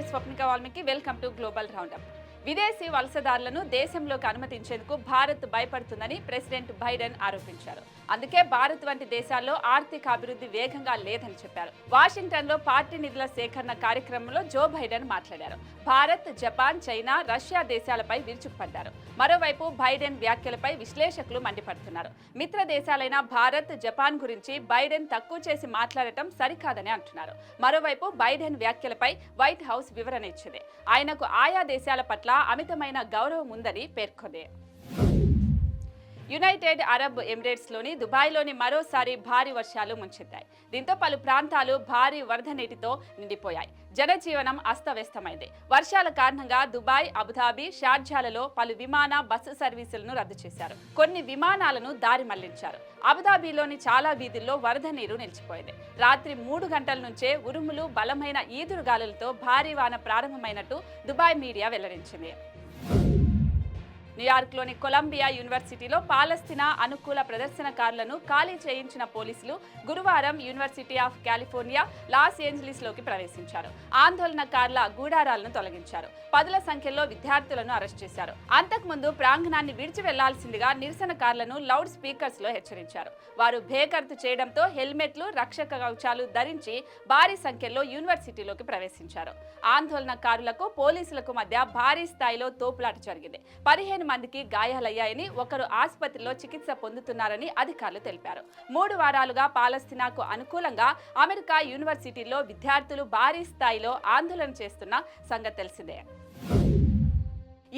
Swapnika Valmiki. Welcome to global roundup వలసదారులను దేశంలోకి అనుమతించేందుకు భారత్ భయపడుతుందని ప్రెసిడెంట్ బైడెన్ ఆరోపించారు. అందుకే భారత్ వంటి దేశాల్లో ఆర్థిక అభివృద్ధి వేగంగా లేదని చెప్పారు. వాషింగ్టన్లో పార్టీ నిధుల సేకరణ కార్యక్రమంలో జో బైడెన్ మాట్లాడారు. భారత్ జపాన్ చైనా రష్యా దేశాలపై విరుచుకుపడ్డారు. మరోవైపు బైడెన్ వ్యాఖ్యలపై విశ్లేషకులు మండిపడుతున్నారు. మిత్ర దేశాలైన భారత్ జపాన్ గురించి బైడెన్ తక్కువ చేసి మాట్లాడటం సరికాదని అంటున్నారు. మరోవైపు బైడెన్ వ్యాఖ్యలపై వైట్ హౌస్ వివరణ ఇచ్చింది. ఆయనకు ఆయా దేశాల పట్ల అమితమైన గౌరవం ఉందని పేర్కొంది. యునైటెడ్ అరబ్ ఎమిరేట్స్లోని దుబాయ్లోని మరోసారి భారీ వర్షాలు ముంచెత్తాయి. దీంతో పలు ప్రాంతాలు భారీ వరద నీటితో నిండిపోయాయి. జనజీవనం అస్తవ్యస్తమైంది. వర్షాల కారణంగా దుబాయ్ అబుదాబి షార్జాలలో పలు విమాన బస్సు సర్వీసులను రద్దు చేశారు. కొన్ని విమానాలను దారి మళ్ళించారు. అబుదాబిలోని చాలా వీధుల్లో వరద నీరు నిలిచిపోయింది. రాత్రి మూడు గంటల నుంచే ఉరుములు బలమైన ఈదురుగాలులతో భారీ వాన ప్రారంభమైనట్టు దుబాయ్ మీడియా వెల్లడించింది. న్యూయార్క్లోని కొలంబియా యూనివర్సిటీలో పాలస్తీనా అనుకూల ప్రదర్శనకారులను ఖాళీ చేయించిన పోలీసులు గురువారం యూనివర్సిటీ ఆఫ్ కాలిఫోర్నియా లాస్ ఏంజలీస్లోకి ప్రవేశించారు. ఆందోళనకారుల గూడారాలను తొలగించారు. పదుల సంఖ్యలో విద్యార్థులను అరెస్ట్ చేశారు. అంతకుముందు ప్రాంగణాన్ని విడిచి వెళ్ళాల్సిందిగా నిరసనకారులను లౌడ్ స్పీకర్స్లో హెచ్చరించారు. వారు భేకర్తు చేయడంతో హెల్మెట్లు రక్షక కవచాలు ధరించి భారీ సంఖ్యలో యూనివర్సిటీలోకి ప్రవేశించారు. ఆందోళనకారులకు పోలీసులకు మధ్య భారీ స్థాయిలో తోపులాట జరిగింది. పదిహేను మందికి గాయాలయ్యాయని ఒకరు ఆసుపత్రిలో చికిత్స పొందుతున్నారని అధికారులు తెలిపారు. మూడు వారాలుగా పాలస్తీనాకు అనుకూలంగా అమెరికా యూనివర్సిటీల్లో విద్యార్థులు భారీ స్థాయిలో ఆందోళన చేస్తున్న సంగతి తెలిసిందే.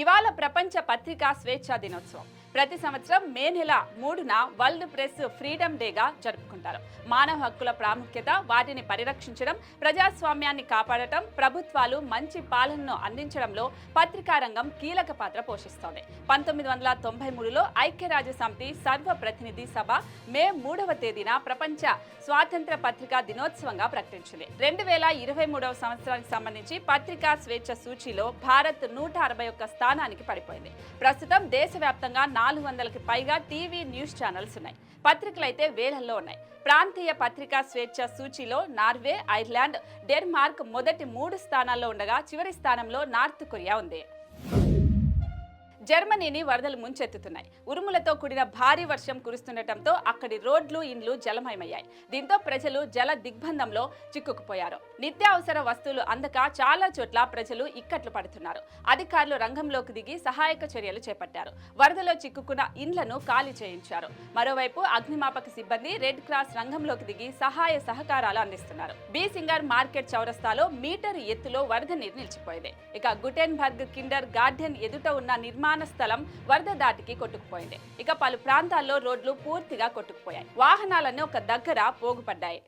ఇవాళ ప్రపంచ పత్రికా స్వేచ్ఛా దినోత్సవం. ప్రతి సంవత్సరం మే నెల మూడున వరల్డ్ ప్రెస్ ఫ్రీడమ్ డేగా జరుపుకుంటారు. మానవ హక్కుల ప్రాముఖ్యత వాటిని పరిరక్షించడం ప్రజాస్వామ్యాన్ని కాపాడటం ప్రభుత్వాలు మంచి పాలనను అందించడంలో పత్రికా రంగం కీలక పాత్ర పోషిస్తోంది. పంతొమ్మిది వందల తొంభై మూడులో ఐక్యరాజ్య సమితి సర్వ ప్రతినిధి సభ మే మూడవ తేదీన ప్రపంచ స్వాతంత్ర పత్రికా దినోత్సవంగా ప్రకటించింది. రెండు వేల ఇరవై మూడవ సంవత్సరానికి సంబంధించి పత్రికా స్వేచ్ఛ సూచీలో భారత్ నూట అరవై ఒక్క స్థానానికి పడిపోయింది. ప్రస్తుతం దేశవ్యాప్తంగా నాలుగు వందలకి పైగా టీవీ న్యూస్ ఛానల్స్ ఉన్నాయి. పత్రికలు అయితే వేలల్లో ఉన్నాయి. ప్రాంతీయ పత్రికా స్వేచ్ఛ సూచీలో నార్వే ఐర్లాండ్ డెన్మార్క్ మొదటి మూడు స్థానాల్లో ఉండగా చివరి స్థానంలో నార్త్ కొరియా ఉంది. జర్మనీని వరదలు ముంచెత్తుతున్నాయి. ఉరుములతో కూడిన భారీ వర్షం కురుస్తుండటంతో అక్కడి రోడ్లు ఇండ్లు జలమయమయ్యాయి. దీంతో ప్రజలు జల దిగ్బంధంలో చిక్కుకుపోయారు. నిత్యావసర వస్తువులు అందక చాలా చోట్ల ప్రజలు ఇక్కట్లు పడుతున్నారు. అధికారులు రంగంలోకి దిగి సహాయక చర్యలు చేపట్టారు. వరదలో చిక్కుకున్న ఇండ్లను ఖాళీ చేయించారు. మరోవైపు అగ్నిమాపక సిబ్బంది రెడ్ క్రాస్ రంగంలోకి దిగి సహాయ సహకారాలు అందిస్తున్నారు. బీసింగర్ మార్కెట్ చౌరస్తాలో మీటర్ ఎత్తులో వరద నీరు నిలిచిపోయింది. ఇక గుటెన్బర్గ్ కిండర్ గార్డెన్ ఎదుట ఉన్న నిర్మాణ స్థలం వరద దాటికి కొట్టుకుపోయింది. ఇక పలు ప్రాంతాల్లో రోడ్లు పూర్తిగా కొట్టుకుపోయాయి. వాహనాలన్నీ ఒక దగ్గర పోగుపడ్డాయి.